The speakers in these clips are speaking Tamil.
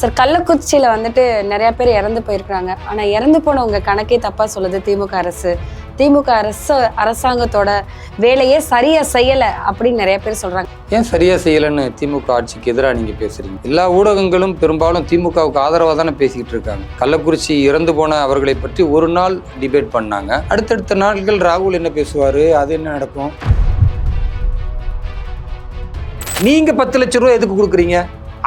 சார் கள்ளக்குறிச்சியில் வந்துட்டு நிறைய பேர் இறந்து போயிருக்கிறாங்க. ஆனால் இறந்து போனவங்க கணக்கே தப்பாக சொல்லுது திமுக அரசு. திமுக அரசு அரசாங்கத்தோட வேலையே சரியா செய்யலை அப்படின்னு நிறைய பேர் சொல்றாங்க. ஏன் சரியா செய்யலைன்னு திமுக ஆட்சிக்கு எதிராக நீங்க பேசுறீங்க? எல்லா ஊடகங்களும் பெரும்பாலும் திமுகவுக்கு ஆதரவாக தானே பேசிக்கிட்டு இருக்காங்க. கள்ளக்குறிச்சி இறந்து போன அவர்களை பற்றி ஒரு நாள் டிபேட் பண்ணாங்க. அடுத்தடுத்த நாட்கள் ராகுல் என்ன பேசுவாரு? அது என்ன நடக்கும்? நீங்க பத்து லட்சம் ரூபாய் எதுக்கு கொடுக்குறீங்க?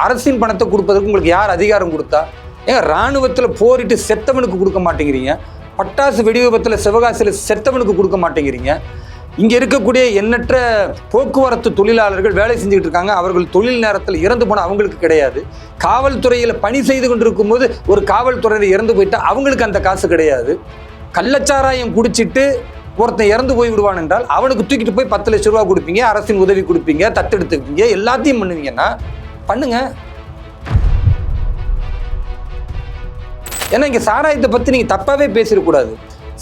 அரசின் பணத்தை கொடுப்பதற்கு உங்களுக்கு யார் அதிகாரம் கொடுத்தா? ஏங்க ராணுவத்தில் போரிட்டு செத்தவனுக்கு கொடுக்க மாட்டேங்கிறீங்க. பட்டாசு வெடி விபத்தில் சிவகாசியில் செத்தவனுக்கு கொடுக்க மாட்டேங்கிறீங்க. இங்கே இருக்கக்கூடிய எண்ணற்ற போக்குவரத்து தொழிலாளர்கள் வேலை செஞ்சுக்கிட்டு இருக்காங்க. அவர்கள் தொழில் நேரத்தில் இறந்து போன அவங்களுக்கு கிடையாது. காவல்துறையில் பணி செய்து கொண்டிருக்கும் போது ஒரு காவல்துறையில் இறந்து போயிட்டா அவங்களுக்கு அந்த காசு கிடையாது. கள்ளச்சாராயம் குடிச்சிட்டு ஒருத்தன் இறந்து போய் விடுவான் என்றால் அவனுக்கு தூக்கிட்டு போய் பத்து லட்ச ரூபா கொடுப்பீங்க அரசின் உதவி கொடுப்பீங்க தத்தெடுத்துப்பீங்க எல்லாத்தையும் பண்ணுவீங்கன்னா பண்ணுங்க. ஏன்னா இங்கே சாராயத்தை பற்றி நீங்கள் தப்பாகவே பேசிடக்கூடாது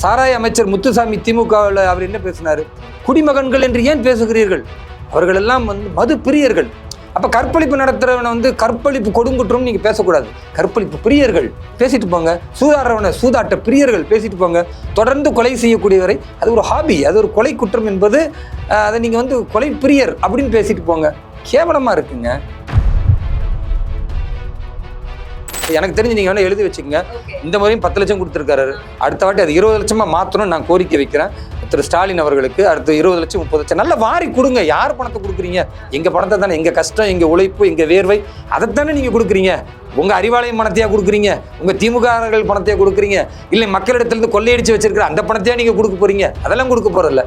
சாராய அமைச்சர் முத்துசாமி திமுகவில் அவர் என்ன பேசினார்? குடிமகன்கள் என்று ஏன் பேசுகிறீர்கள்? அவர்கள் எல்லாம் வந்து மது பிரியர்கள். அப்போ கற்பழிப்பு நடத்துறவனை வந்து கற்பழிப்பு கொடுங்குற்றம் நீங்கள் பேசக்கூடாது. கற்பழிப்பு பிரியர்கள். பேசிட்டு போங்க. சூதாடுறவனை சூதாட்ட பிரியர்கள் பேசிட்டு போங்க. தொடர்ந்து கொலை செய்யக்கூடியவரை அது ஒரு ஹாபி அது ஒரு கொலை குற்றம் என்பது அதை நீங்கள் வந்து கொலை பிரியர் அப்படின்னு பேசிட்டு போங்க. கேவலமாக இருக்குங்க. எனக்கு தெரிஞ்சு நீங்கள் வேணால் எழுதி வச்சுக்கோங்க. இந்த முறையும் பத்து லட்சம் கொடுத்துருக்காரு. அடுத்த வாட்டி அது இருபது லட்சமாக மாற்றணும்னு நான் கோரிக்கை வைக்கிறேன். திரு ஸ்டாலின் அவர்களுக்கு அடுத்து இருபது லட்சம் முப்பது லட்சம் நல்ல வாரி கொடுங்க. யார் பணத்தை கொடுக்குறீங்க? எங்கள் பணத்தை தானே? எங்கள் கஷ்டம் எங்கள் உழைப்பு எங்கள் வேர்வை அதைத்தானே நீங்கள் கொடுக்குறீங்க. உங்கள் அறிவாலயம் பணத்தையாக கொடுக்குறீங்க? உங்கள் திமுகர்கள் பணத்தையாக கொடுக்குறீங்க? இல்லை மக்களிடத்துலேருந்து கொள்ளையடிச்சு வச்சிருக்கிற அந்த பணத்தையாக நீங்கள் கொடுக்க போறீங்க? அதெல்லாம் கொடுக்க போகிறதில்ல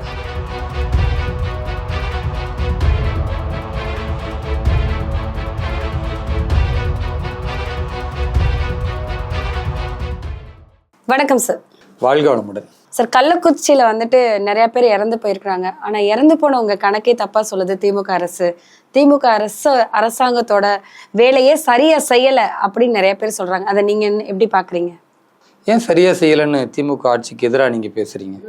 வணக்கம் சார் வாழ்க வளமுடன். சார் கள்ளக்குறிச்சியில் வந்துட்டு நிறைய பேர் இறந்து போயிருக்கிறாங்க. ஆனால் இறந்து போனவங்க கணக்கே தப்பாக சொல்லுது திமுக அரசு. திமுக அரசு அரசாங்கத்தோட வேலையே சரியா செய்யலை அப்படின்னு நிறைய பேர் சொல்றாங்க. அதை நீங்க என்ன- எப்படி பாக்குறீங்க? ஏன் சரியா செய்யலைன்னு திமுக ஆட்சிக்கு எதிராக நீங்கள் பேசுறீங்க?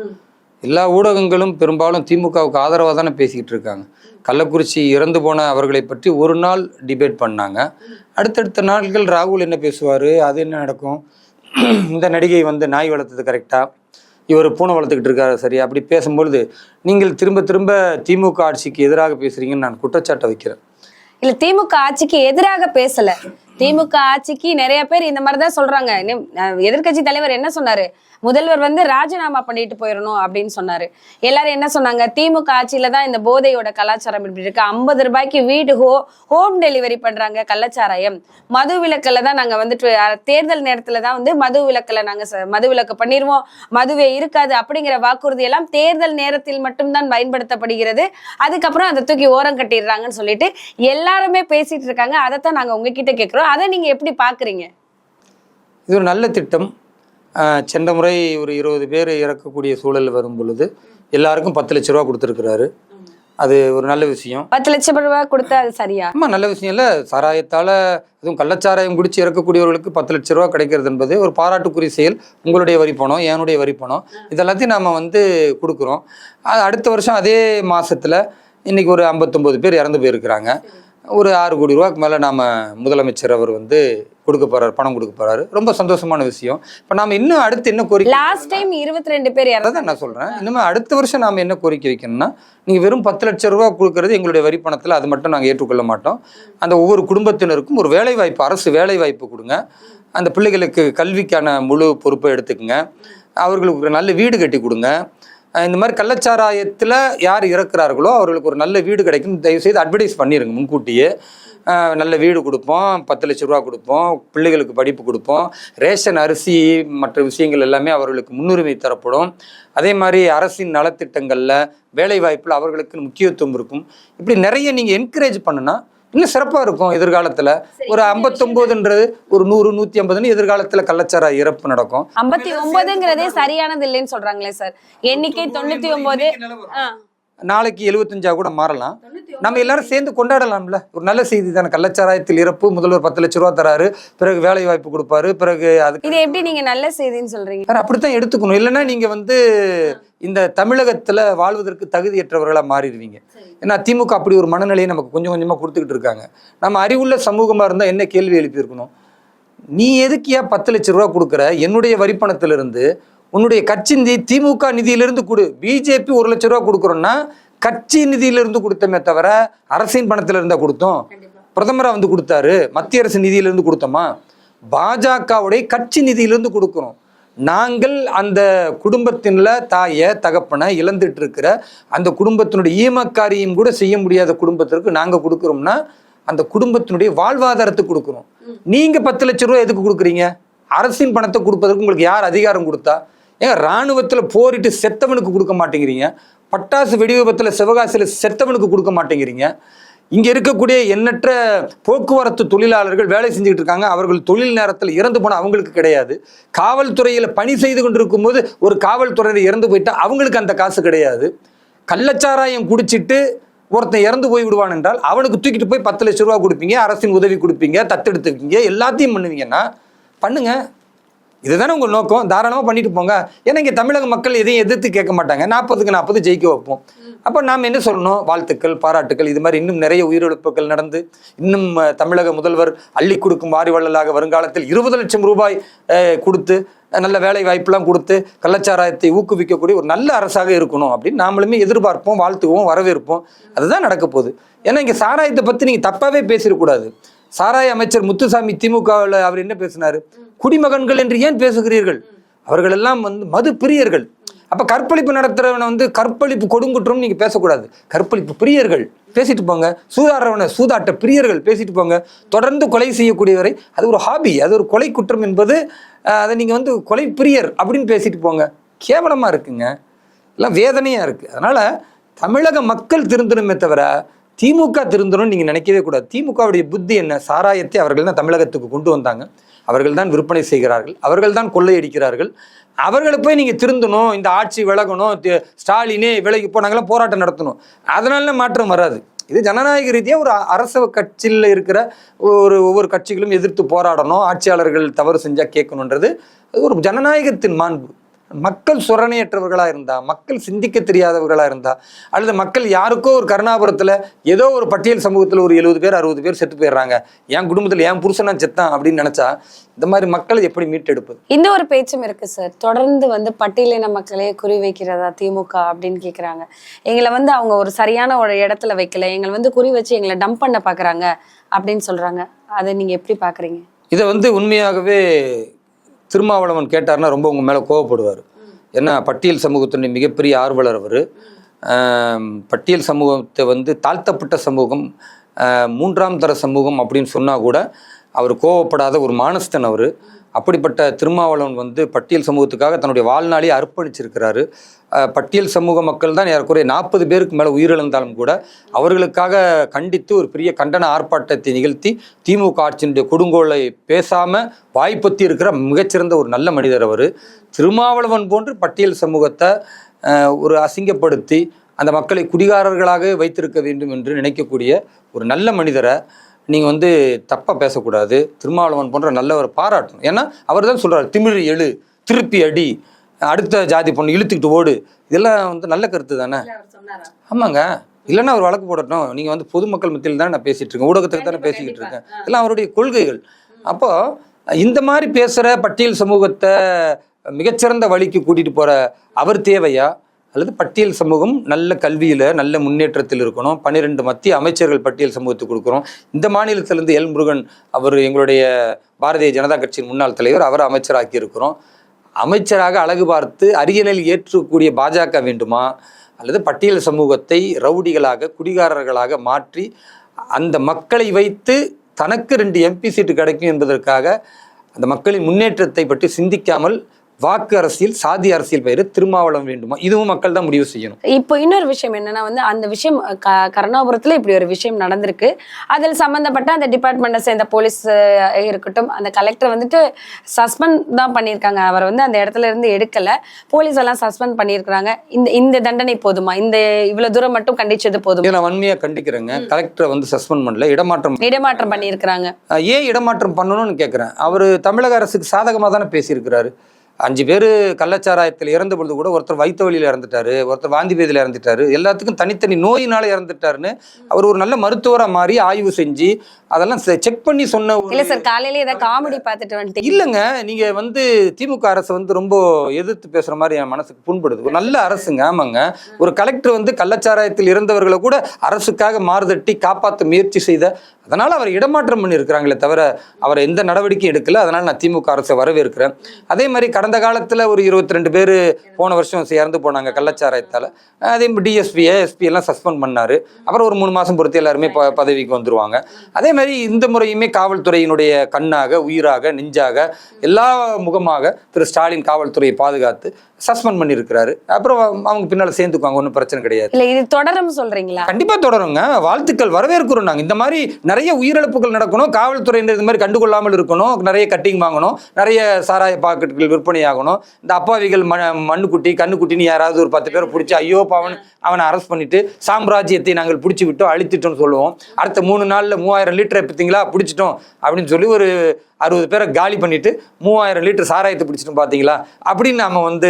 எல்லா ஊடகங்களும் பெரும்பாலும் திமுகவுக்கு ஆதரவாக தானே பேசிக்கிட்டு இருக்காங்க. கள்ளக்குறிச்சி இறந்து போன அவர்களை பற்றி ஒரு நாள் டிபேட் பண்ணாங்க. அடுத்தடுத்த நாட்கள் ராகுல் என்ன பேசுவார் அது என்ன நடக்கும்? இந்த நடிகை வந்து நாய் வளர்த்தது கரெக்டாக இவர் பூனை வளர்த்துக்கிட்டு இருக்காரு சரி. அப்படி பேசும்பொழுது நீங்கள் திரும்ப திரும்ப திமுக ஆட்சிக்கு எதிராக பேசுறீங்கன்னு நான் குற்றச்சாட்டை வைக்கிறேன். இல்ல திமுக ஆட்சிக்கு எதிராக பேசல. திமுக ஆட்சிக்கு நிறைய பேர் இந்த மாதிரி தான் சொல்றாங்க எதிர்கட்சி எதிர்க்கட்சி தலைவர் என்ன சொன்னாரு? முதல்வர் வந்து ராஜினாமா பண்ணிட்டு போயிடணும் அப்படின்னு சொன்னாரு. எல்லாரும் என்ன சொன்னாங்க? திமுக ஆட்சியில தான் இந்த போதையோட கலாச்சாரம் இப்படி இருக்கு. ஐம்பது ரூபாய்க்கு வீடு ஹோ ஹோம் டெலிவரி பண்றாங்க கள்ளச்சாராயம். மது விளக்கில் தான் நாங்க வந்துட்டு தேர்தல் நேரத்துல தான் வந்து மது விளக்கில் நாங்க ச- மது விலக்கு பண்ணிடுவோம் மதுவே இருக்காது அப்படிங்கிற வாக்குறுதி எல்லாம் தேர்தல் நேரத்தில் மட்டும்தான் பயன்படுத்தப்படுகிறது. அதுக்கப்புறம் அதை தூக்கி ஓரம் கட்டிடுறாங்கன்னு சொல்லிட்டு எல்லாருமே பேசிட்டு இருக்காங்க. அதைத்தான் நாங்க உங்ககிட்ட கேட்கிறோம் அதை நீங்க எப்படி பாக்குறீங்க? இது ஒரு நல்ல திட்டம். சென்ற முறை ஒரு இருபது பேர் இறக்கக்கூடிய சூழல் வரும் பொழுது எல்லாருக்கும் பத்து லட்ச ரூபா கொடுத்துருக்கிறாரு. அது ஒரு நல்ல விஷயம். பத்து லட்சம் ரூபாய் கொடுத்தா அது சரியா? ஆமா நல்ல விஷயம் இல்லை. சாராயத்தால் அதுவும் கள்ளச்சாராயம் குடிச்சு இறக்கக்கூடியவர்களுக்கு பத்து லட்ச ரூபா கிடைக்கிறது என்பது ஒரு பாராட்டுக்குரிய செயல். உங்களுடைய வரி பணம் என்னுடைய வரி பணம். இதெல்லாத்தையும் நாம் வந்து கொடுக்குறோம். அடுத்த வருஷம் அதே மாசத்துல இன்னைக்கு ஒரு ஐம்பத்தொம்போது பேர் இறந்து போயிருக்கிறாங்க. ஒரு ஆறு கோடி ரூபாய்க்கு மேலே நாம் முதலமைச்சர் அவர் வந்து கொடுக்க போறாரு பணம் கொடுக்க போறாரு. ரொம்ப சந்தோஷமான விஷயம். இப்போ நாம் இன்னும் அடுத்து என்ன கோரிக்கை லாஸ்ட் டைம் இருபத்தி ரெண்டு பேர் அதான் நான் சொல்றேன். இனிமே அடுத்த வருஷம் நாம என்ன கோரிக்கை வைக்கணும்னா நீங்க வெறும் பத்து லட்சம் ரூபா கொடுக்கறது எங்களுடைய வரி பணத்துல அது மட்டும் நாங்க ஏற்றுக்கொள்ள மாட்டோம். அந்த ஒவ்வொரு குடும்பத்தினருக்கும் ஒரு வேலை வாய்ப்பு அரசு வேலை வாய்ப்பு கொடுங்க. அந்த பிள்ளைகளுக்கு கல்விக்கான முழு பொறுப்பை எடுத்துக்கங்க. அவர்களுக்கு நல்ல வீடு கட்டி கொடுங்க. இந்த மாதிரி கள்ளச்சாராயத்தில் யார் இறக்குறார்களோ அவர்களுக்கு ஒரு நல்ல வீடு கிடைக்கும். தயவுசெய்து அட்வர்டைஸ் பண்ணிடுங்க முன்கூட்டியே. நல்ல வீடு கொடுப்போம் பத்து லட்ச ரூபா கொடுப்போம் பிள்ளைகளுக்கு படிப்பு கொடுப்போம். ரேஷன் அரிசி மற்ற விஷயங்கள் எல்லாமே அவர்களுக்கு முன்னுரிமை தரப்படும். அதே மாதிரி அரசின் நலத்திட்டங்களில் வேலைவாய்ப்பில் அவர்களுக்கு முக்கியத்துவம் இருக்கும். இப்படி நிறைய நீங்கள் என்கரேஜ் பண்ணுன்னா இன்னும் சிறப்பாக இருக்கும் எதிர்காலத்தில். ஒரு ஐம்பத்தொம்போதுன்றது ஒரு நூறு நூற்றி ஐம்பதுன்னு எதிர்காலத்தில் கள்ளச்சாரா இறப்பு நடக்கும். ஐம்பத்தி ஒன்பதுங்கிறதே சரியானது இல்லைன்னு சொல்றாங்களே சார். எண்ணிக்கை தொண்ணூத்தி ஒன்பது ஆ. நாளைக்கு எழுபத்தஞ்சா கூட மாறலாம். நம்ம எல்லாரும் சேர்ந்து கொண்டாடலாம்ல. ஒரு நல்ல செய்தி தானே. கள்ளச்சாராயத்தில் இறப்பு முதல்வர் பத்து லட்ச ரூபா தராரு பிறகு வேலை வாய்ப்பு கொடுப்பாரு பிறகு அதுக்கு இது எப்படி நீங்க நல்ல செய்தின்னு சொல்றீங்க? அப்படித்தான் எடுத்துக்கணும். இல்லைன்னா நீங்க வந்து இந்த தமிழகத்துல வாழ்வதற்கு தகுதியற்றவர்களா மாறிடுவீங்க. ஏன்னா திமுக அப்படி ஒரு மனநிலையை நமக்கு கொஞ்சம் கொஞ்சமா கொடுத்துக்கிட்டு இருக்காங்க. நம்ம அறிவுள்ள சமூகமா இருந்தா என்ன கேள்வி எழுப்பியிருக்கணும்? நீ எதுக்கு ஏன் பத்து லட்ச ரூபா கொடுக்குற? என்னுடைய வரிப்பணத்திலிருந்து உன்னுடைய கட்சி நிதி திமுக நிதியிலிருந்து கொடு. பிஜேபி ஒரு லட்ச ரூபா கொடுக்குறோன்னா கட்சி நிதியிலிருந்து கொடுத்தமே தவிர அரசின் பணத்துல இருந்தா கொடுத்தோம். பிரதமரா வந்து கொடுத்தாரு. மத்திய அரசு நிதியிலிருந்து கொடுத்தோமா? பாஜகவுடைய கட்சி நிதியிலிருந்து கொடுக்குறோம். நாங்கள் அந்த குடும்பத்தின்ல தாயை தகப்பனை இழந்துட்டு இருக்கிற அந்த குடும்பத்தினுடைய ஈமக்காரியம் கூட செய்ய முடியாத குடும்பத்திற்கு நாங்க கொடுக்குறோம்னா அந்த குடும்பத்தினுடைய வாழ்வாதாரத்துக்கு கொடுக்குறோம். நீங்க பத்து லட்ச ரூபாய் எதுக்கு கொடுக்குறீங்க? அரசின் பணத்தை கொடுப்பதற்கு உங்களுக்கு யார் அதிகாரம் கொடுத்தா? ஏன் இராணுவத்தில் போரிட்டு செத்தவனுக்கு கொடுக்க மாட்டேங்கிறீங்க. பட்டாசு வெடி விபத்தில் சிவகாசியில் செத்தவனுக்கு கொடுக்க மாட்டேங்கிறீங்க. இங்கே இருக்கக்கூடிய எண்ணற்ற போக்குவரத்து தொழிலாளர்கள் வேலை செஞ்சுக்கிட்டு இருக்காங்க. அவர்கள் தொழில் நேரத்தில் இறந்து போன அவங்களுக்கு கிடையாது. காவல்துறையில் பணி செய்து கொண்டிருக்கும் போது ஒரு காவல்துறையில இறந்து போயிட்டா அவங்களுக்கு அந்த காசு கிடையாது. கள்ளச்சாராயம் குடிச்சிட்டு ஒருத்தன் இறந்து போய் விடுவான் என்றால் அவனுக்கு தூக்கிட்டு போய் பத்து லட்ச ரூபா கொடுப்பீங்க அரசின் உதவி கொடுப்பீங்க தத்தெடுத்துப்பீங்க எல்லாத்தையும் பண்ணுவீங்கன்னா பண்ணுங்க. இதுதானே உங்கள் நோக்கம்? தாராளமாக பண்ணிட்டு போங்க. ஏன்னா இங்கே தமிழக மக்கள் எதையும் எதிர்த்து கேட்க மாட்டாங்க. நாற்பதுக்கு நாற்பது ஜெயிக்க வைப்போம். அப்போ நாம் என்ன சொல்லணும்? வாழ்த்துக்கள் பாராட்டுக்கள் இது மாதிரி இன்னும் நிறைய உயிரிழப்புகள் நடந்து இன்னும் தமிழக முதல்வர் அள்ளி கொடுக்கும் வாரி வள்ளலாக வருங்காலத்தில் இருபது லட்சம் ரூபாய் கொடுத்து நல்ல வேலை வாய்ப்பெல்லாம் கொடுத்து கள்ளச்சாராயத்தை ஊக்குவிக்கக்கூடிய ஒரு நல்ல அரசாக இருக்கணும் அப்படின்னு நாமளுமே எதிர்பார்ப்போம் வாழ்த்துவோம் வரவேற்போம். அதுதான் நடக்க போகுது. ஏன்னா இங்கே சாராயத்தை பற்றி நீங்கள் தப்பாகவே பேசிடக்கூடாது. சாராய அமைச்சர் முத்துசாமி திமுகவில் அவர் என்ன பேசினாரு? குடிமகன்கள் என்று ஏன் பேசுகிறீர்கள்? அவர்கள் எல்லாம் வந்து மது பிரியர்கள் அப்ப கற்பழிப்பு நடத்துறவனை வந்து கற்பழிப்பு கொடுங்குற்றம் நீங்க பேசக்கூடாது. கற்பழிப்பு பிரியர்கள். பேசிட்டு போங்க. சூதாடுறவனை சூதாட்ட பிரியர்கள் பேசிட்டு போங்க. தொடர்ந்து கொலை செய்யக்கூடியவரை அது ஒரு ஹாபி அது ஒரு கொலை குற்றம் என்பது அதை நீங்க வந்து கொலை பிரியர் அப்படின்னு பேசிட்டு போங்க. கேவலமா இருக்குங்க. எல்லாம் வேதனையா இருக்கு. அதனால தமிழக மக்கள் திருந்தணுமே தவிர திமுக திருந்தணும்னு நீங்க நினைக்கவே கூடாது. திமுகவுடைய புத்தி என்ன? சாராயத்தை அவர்கள் தான் தமிழகத்துக்கு கொண்டு வந்தாங்க. அவர்கள் தான் விற்பனை செய்கிறார்கள். அவர்கள் தான் கொள்ளையடிக்கிறார்கள். அவர்களை போய் நீங்க திருந்தணும். இந்த ஆட்சி விலகணும். ஸ்டாலினே விலகி போனாங்களாம் போராட்டம் நடத்தணும். அதனால மாற்றம் வராது. இது ஜனநாயக ரீதியாக ஒரு அரச கட்சியில் இருக்கிற ஒரு ஒவ்வொரு கட்சிகளும் எதிர்த்து போராடணும். ஆட்சியாளர்கள் தவறு செஞ்சால் கேட்கணுன்றது ஒரு ஜனநாயகத்தின் மாண்பு. மக்கள் சுரணையற்றவர்களா இருந்தா மக்கள் சிந்திக்க தெரியாதவர்களா இருந்தா அல்லது மக்கள் யாருக்கோ ஒரு கருணாபுரத்துல ஏதோ ஒரு பட்டியல் சமூகத்துல ஒரு எழுபது பேர் அறுபது பேர் செத்து போயிடுறாங்க. என் குடும்பத்துல என் புருஷனா செத்தான் அப்படின்னு நினைச்சா இந்த மாதிரி மக்களை எப்படி மீட்டெடுப்பது? இந்த ஒரு பேச்சும் இருக்கு சார் தொடர்ந்து வந்து பட்டியலின மக்களே குறி வைக்கிறதா திமுக அப்படின்னு கேக்குறாங்க. எங்களை வந்து அவங்க ஒரு சரியான ஒரு இடத்துல வைக்கல. எங்களை வந்து குறி வச்சு எங்களை டம்ப் பண்ண பாக்குறாங்க அப்படின்னு சொல்றாங்க. அதை நீங்க எப்படி பாக்குறீங்க? இதை வந்து உண்மையாகவே திருமாவளவன் கேட்டார்னா ரொம்ப உங்கள் மேலே கோவப்படுவார். ஏன்னா பட்டியல் சமூகத்தினுடைய மிகப்பெரிய ஆர்வலர் அவர். பட்டியல் சமூகத்தை வந்து தாழ்த்தப்பட்ட சமூகம் மூன்றாம் தர சமூகம் அப்படின்னு சொன்னால் கூட அவர் கோவப்படாத ஒரு மானஸ்தன் அவர். அப்படிப்பட்ட திருமாவளவன் வந்து பட்டியல் சமூகத்துக்காக தன்னுடைய வாழ்நாளை அர்ப்பணிச்சிருக்கிறாரு. பட்டியல் சமூக மக்கள் தான் ஏறக்குறைய நாற்பது பேருக்கு மேலே உயிரிழந்தாலும் கூட அவர்களுக்காக கண்டித்து ஒரு பெரிய கண்டன ஆர்ப்பாட்டத்தை நிகழ்த்தி திமுக ஆட்சியினுடைய கொடுங்கோலை பேசாமல் வாய்ப்பத்தி இருக்கிற மிகச்சிறந்த ஒரு நல்ல மனிதர் அவர். திருமாவளவன் போன்று பட்டியல் சமூகத்தை ஒரு அசிங்கப்படுத்தி அந்த மக்களை குடிகாரர்களாக வைத்திருக்க வேண்டும் என்று நினைக்கக்கூடிய ஒரு நல்ல மனிதரை நீங்கள் வந்து தப்பாக பேசக்கூடாது. திருமாவளவன் போன்ற நல்லவர் பாராட்டணும். ஏன்னா அவர் தான் சொல்கிறார் திமிழ் எழு திருப்பி அடி அடுத்த ஜாதி பொண்ணு இழுத்துக்கிட்டு ஓடு. இதெல்லாம் வந்து நல்ல கருத்து தானே? ஆமாங்க. இல்லைன்னா அவர் வழக்கு போடட்டும். நீங்கள் வந்து பொதுமக்கள் மத்தியில் தான் நான் பேசிட்டு இருக்கேன். ஊடகத்துக்கு தானே பேசிக்கிட்டு இருக்கேன். இதெல்லாம் அவருடைய கொள்கைகள். அப்போ இந்த மாதிரி பேசுகிற பட்டியல் சமூகத்தை மிகச்சிறந்த வழிக்கு கூட்டிகிட்டு போகிற அவர் தேவையா? அல்லது பட்டியல் சமூகம் நல்ல கல்வியில் நல்ல முன்னேற்றத்தில் இருக்கணும். பன்னிரெண்டு மத்திய அமைச்சர்கள் பட்டியல் சமூகத்துக்கு கொடுக்குறோம். இந்த மாநிலத்திலேருந்து எல். முருகன் அவர் எங்களுடைய பாரதிய ஜனதா கட்சியின் முன்னாள் தலைவர் அவரை அமைச்சராக்கி இருக்கிறோம். அமைச்சராக அழகு பார்த்து அரியணையில் ஏற்றக்கூடிய பாஜக வேண்டுமா? அல்லது பட்டியல் சமூகத்தை ரவுடிகளாக குடிகாரர்களாக மாற்றி அந்த மக்களை வைத்து தனக்கு ரெண்டு எம்பி சீட்டு கிடைக்கும் என்பதற்காக அந்த மக்களின் முன்னேற்றத்தை பற்றி சிந்திக்காமல் வாக்கு அரசியல் சாதி அரசியல் பயிர திருமாவளம் வேண்டுமா? இதுவும் மக்கள் தான் முடிவு செய்யணும். இப்போ இன்னொரு விஷயம் என்னன்னா வந்து அந்த விஷயம் கருணாபுரத்துல இப்படி ஒரு விஷயம் நடந்திருக்கு. அதில் சம்பந்தப்பட்ட அந்த டிபார்ட்மெண்ட்டை சேர்ந்த போலீஸ் இருக்கட்டும் அந்த கலெக்டர் வந்துட்டு சஸ்பெண்ட் தான் பண்ணியிருக்காங்க. அவர் வந்து அந்த இடத்துல இருந்து எடுக்கல. போலீஸ் எல்லாம் சஸ்பெண்ட் பண்ணியிருக்காங்க இந்த இந்த தண்டனை போதுமா? இந்த இவ்வளவு தூரம் மட்டும் கண்டிச்சது போதுமா? நான் வன்மையாக கண்டிக்கிறேங்க. கலெக்டரை வந்து சஸ்பெண்ட் பண்ணல. இடமாற்றம் இடமாற்றம் பண்ணியிருக்கிறாங்க. ஏன் இடமாற்றம் பண்ணணும்னு கேட்குறேன் அவர் தமிழக அரசுக்கு சாதகமாக தானே பேசியிருக்கிறாரு. அஞ்சு பேர் கள்ளச்சாராயத்தில் இறந்த பொழுது கூட ஒருத்தர் வயிற்று வலியில் இறந்துட்டாரு ஒருத்தர் வாந்தி பேதியில் இறந்துட்டாரு. எல்லாத்துக்கும் தனித்தனி நோயினால இறந்துட்டாருன்னு அவர் ஒரு நல்ல மருத்துவரா மாறி ஆய்வு செஞ்சு அதெல்லாம் செக் பண்ணி சொன்ன இல்ல சார் காலையில ஏதாவது காமெடி பார்த்துட்டு வந்துட்டு இல்லைங்க நீங்க வந்து திமுக அரசு வந்து ரொம்ப எதிர்த்து பேசுற மாதிரி என் மனசுக்கு புண்படுது. ஒரு நல்ல அரசுங்க ஆமாங்க. ஒரு கலெக்டர் வந்து கள்ளச்சாராயத்தில் இருந்தவர்களை கூட அரசுக்காக மாறுதட்டி காப்பாற்ற முயற்சி செய்த அதனால அவர் இடமாற்றம் பண்ணியிருக்கிறாங்களே தவிர அவர் எந்த நடவடிக்கையும் எடுக்கல. அதனால நான் திமுக அரசை வரவேற்கிறேன். அதே மாதிரி கடந்த காலத்தில் ஒரு இருபத்தி ரெண்டு பேர் போன வருஷம் இறந்து போனாங்க கள்ளச்சாராயத்தால். அதே டிஎஸ்பியை எஸ்பி எல்லாம் சஸ்பெண்ட் பண்ணார். அப்புறம் ஒரு மூணு மாதம் பொறுத்து எல்லாருமே ப- பதவிக்கு வந்துருவாங்க. அதே மாதிரி இந்த முறையுமே காவல்துறையினுடைய கண்ணாக உயிராக நெஞ்சாக எல்லா முகமாக திரு ஸ்டாலின் காவல்துறையை பாதுகாத்து சஸ்பெண்ட் பண்ணியிருக்கிறாரு. அப்புறம் அவங்க பின்னால சேர்ந்துக்குவாங்க ஒன்றும் பிரச்சனை கிடையாது. இல்ல இது தொடரும் சொல்றீங்களா? கண்டிப்பா தொடருங்க. வாழ்த்துக்கள் வரவேற்கிறோம் நாங்க. இந்த மாதிரி நிறைய உயிரிழப்புகள் நடக்கணும். காவல்துறையினர் இந்த மாதிரி கண்டுகொள்ளாமல் இருக்கணும். நிறைய கட்டிங் வாங்கணும். நிறைய சாராய பாக்கெட்டுகள் விற்பனையாகணும். இந்த அப்பாவிகள் ம மண்ணுக்குட்டி கண்ணுக்குட்டின்னு யாராவது ஒரு பத்து பேரை பிடிச்சி ஐயோ பவன் அவனை அரெஸ்ட் பண்ணிட்டு சாம்ராஜ்யத்தை நாங்கள் பிடிச்சி விட்டோம் அழித்திட்டோம்னு சொல்லுவோம். அடுத்த மூணு நாள்ல மூவாயிரம் லிட்டரை பார்த்தீங்களா பிடிச்சிட்டோம் அப்படின்னு சொல்லி ஒரு அறுபது பேரை காலி பண்ணிட்டு மூவாயிரம் லிட்டர் சாராயத்தை பிடிச்சிட்டோம் பாத்தீங்களா? அப்படின்னு நம்ம வந்து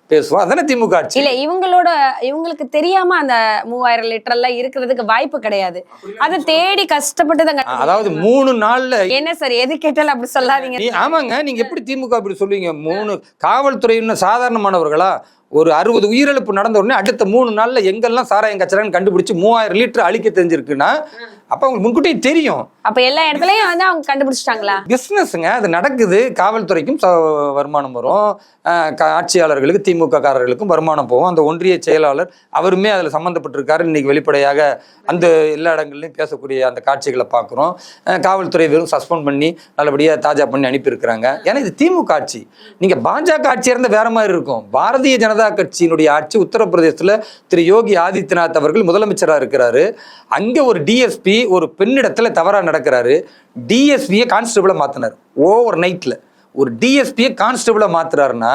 பேசுவோம். அதானே திமுக ஆட்சி? இல்ல இவங்களோட இவங்களுக்கு தெரியாம அந்த மூவாயிரம் லிட்டர் எல்லாம் இருக்கிறதுக்கு வாய்ப்பு கிடையாது. அதை தேடி கஷ்டப்பட்டு தான் கண்டுபிடிக்கிறாங்க. அதாவது மூணு நாள்ல என்ன சார் எது கேட்டாலும் அப்படி சொல்லாதீங்க. ஆமாங்க நீங்க எப்படி திமுக அப்படி சொல்லுவீங்க? மூணு காவல்துறையினர் சாதாரணமானவர்களா? ஒரு அறுபது உயிரிழப்பு நடந்த உடனே அடுத்த மூணு நாள்ல எங்கெல்லாம் சாராயம் கச்சரான்னு கண்டுபிடிச்சு மூவாயிரம் லிட்டர் அழிக்க தெரிஞ்சிருக்குன்னா அப்ப அவங்களுக்கு முன்கூட்டியே தெரியும். அப்ப எல்லா இடத்துலயும் வந்து அவங்க கண்டுபிடிச்சிட்டாங்களா? பிஸ்னஸ்ங்க அது நடக்குது. காவல்துறைக்கும் வருமானம் வரும். ஆட்சியாளர்களுக்கு திமுக திமுககாரர்களுக்கும் வருமானம் போகும். அந்த ஒன்றிய செயலாளர் அவருமே அதில் சம்மந்தப்பட்டிருக்காரு இன்னைக்கு வெளிப்படையாக அந்த எல்லா இடங்கள்லையும் பேசக்கூடிய அந்த காட்சிகளை பார்க்குறோம். காவல்துறை வெறும் சஸ்பெண்ட் பண்ணி நல்லபடியாக தாஜா பண்ணி அனுப்பியிருக்கிறாங்க. ஏன்னா இது திமுக ஆட்சி. நீங்கள் பாஜக ஆட்சியாக இருந்தால் வேற மாதிரி இருக்கும். பாரதிய ஜனதா கட்சியினுடைய ஆட்சி உத்தரப்பிரதேசத்தில் திரு யோகி ஆதித்யநாத் அவர்கள் முதலமைச்சராக இருக்கிறாரு. அங்கே ஒரு டிஎஸ்பி ஒரு பெண்ணிடத்தில் தவறாக நடக்கிறாரு. டிஎஸ்பியை கான்ஸ்டபிளை மாற்றினார் ஓவர் நைட்டில் ஒரு டிஎஸ்பியை கான்ஸ்டபிளை மாத்துறாருன்னா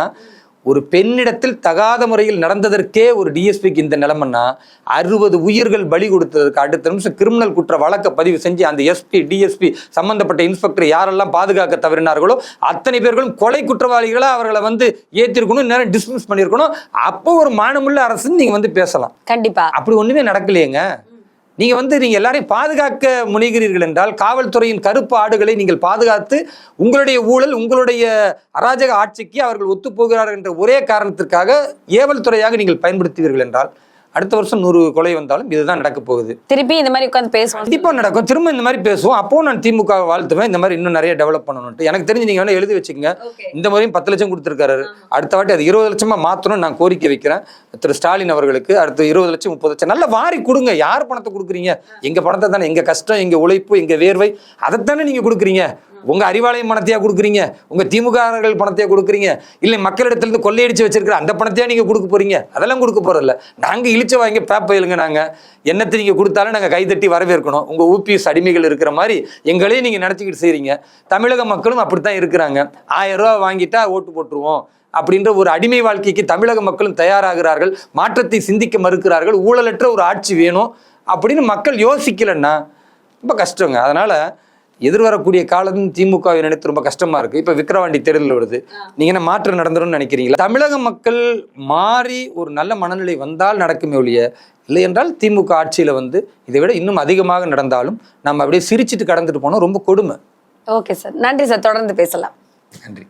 ஒரு பெண்ணிடத்தில் தகாத முறையில் நடந்ததற்கே ஒரு டிஎஸ்பிக்கு இந்த நிலைமைன்னா அறுபது உயிர்கள் பலி கொடுத்ததற்கு அடுத்த நிமிஷம் கிரிமினல் குற்ற வழக்க பதிவு செஞ்சு அந்த எஸ்பி டிஎஸ்பி சம்பந்தப்பட்ட இன்ஸ்பெக்டர் யாரெல்லாம் பாதுகாக்க தவறினார்களோ அத்தனை பேர்களும் கொலை குற்றவாளிகளா அவர்களை வந்து ஏற்றிருக்கணும் நேரம் டிஸ்மிஸ் பண்ணியிருக்கணும் அப்போ ஒரு மானமுள்ள அரசுன்னு நீங்க வந்து பேசலாம். கண்டிப்பா. அப்படி ஒண்ணுமே நடக்கலையேங்க. நீங்கள் வந்து நீங்கள் எல்லாரையும் பாதுகாக்க முனைகிறீர்கள் என்றால் காவல்துறையின் கருப்பு ஆடுகளை நீங்கள் பாதுகாத்து உங்களுடைய ஊழல் உங்களுடைய அராஜக ஆட்சிக்கு அவர்கள் ஒத்துப்போகிறார்கள் என்ற ஒரே காரணத்திற்காக ஏவல் துறையாக நீங்கள் பயன்படுத்துவீர்கள் என்றால் அடுத்த வருஷம் நூறு கொலை வந்தாலும் இதுதான் நடக்க போகுது. திருப்பி இந்த மாதிரி உட்காந்து பேசுவோம். கண்டிப்பா நடக்கும். திரும்ப இந்த மாதிரி பேசுவோம். அப்போ நான் திமுக வாழ்த்துவேன். இந்த மாதிரி இன்னும் நிறைய டெவலப் பண்ணணும்ட்டு எனக்கு தெரிஞ்சு நீங்க வேணா எழுதி வச்சுக்கோங்க. இந்த முறையும் பத்து லட்சம் கொடுத்துருக்காரு. அடுத்த வாட்டி அது இருபது லட்சமா மாத்தணும் நான் கோரிக்கை வைக்கிறேன். திரு ஸ்டாலின் அவர்களுக்கு அடுத்து இருபது லட்சம் முப்பது லட்சம். நல்ல வாரி கொடுங்க. யார் பணத்தை கொடுக்குறீங்க? எங்க பணத்தை தானே? எங்க கஷ்டம் எங்க உழைப்பு எங்க வேர்வை அதைத்தானே நீங்க கொடுக்குறீங்க? உங்கள் அறிவாலயம் பணத்தையாக கொடுக்குறீங்க? உங்கள் திமுகர்கள் பணத்தையாக கொடுக்குறீங்க? இல்லை மக்களிடத்துலேருந்து கொள்ளையடிச்சு வச்சிருக்கிற அந்த பணத்தையாக நீங்கள் கொடுக்க போகிறீங்க அதெல்லாம் கொடுக்க போகிறதில்ல நாங்கள் இழிச்ச வாங்கி பேப்பயிலுங்க நாங்கள் என்னத்தை நீங்கள் கொடுத்தாலும் நாங்கள் கைதட்டி வரவேற்கணும். உங்கள் ஊபிஎஸ் அடிமைகள் இருக்கிற மாதிரி எங்களையும் நீங்கள் நினச்சிக்கிட்டு செய்கிறீங்க தமிழக மக்களும் அப்படி தான் இருக்கிறாங்க. ஆயிரம் ரூபா வாங்கிட்டா ஓட்டு போட்டுருவோம். அப்படின்ற ஒரு அடிமை வாழ்க்கைக்கு தமிழக மக்களும் தயாராகிறார்கள். மாற்றத்தை சிந்திக்க மறுக்கிறார்கள். ஊழலற்ற ஒரு ஆட்சி வேணும் அப்படின்னு மக்கள் யோசிக்கலன்னா ரொம்ப கஷ்டங்க. அதனால் எதிர்வரக்கூடிய காலம் திமுகவை நினைத்து ரொம்ப கஷ்டமா இருக்கு. இப்ப விக்கிரவாண்டி தேர்தல் வருது. நீங்க என்ன மாற்றம் நடந்துரும்னு நினைக்கிறீங்களா? தமிழக மக்கள் மாறி ஒரு நல்ல மனநிலை வந்தால் நடக்குமே ஒழிய இல்லை என்றால் திமுக ஆட்சியில வந்து இதை விட இன்னும் அதிகமாக நடந்தாலும் நம்ம அப்படியே சிரிச்சிட்டு கடந்துட்டு போனோம் ரொம்ப கொடுமை. Okay sir. நன்றி சார். தொடர்ந்து பேசலாம். நன்றி.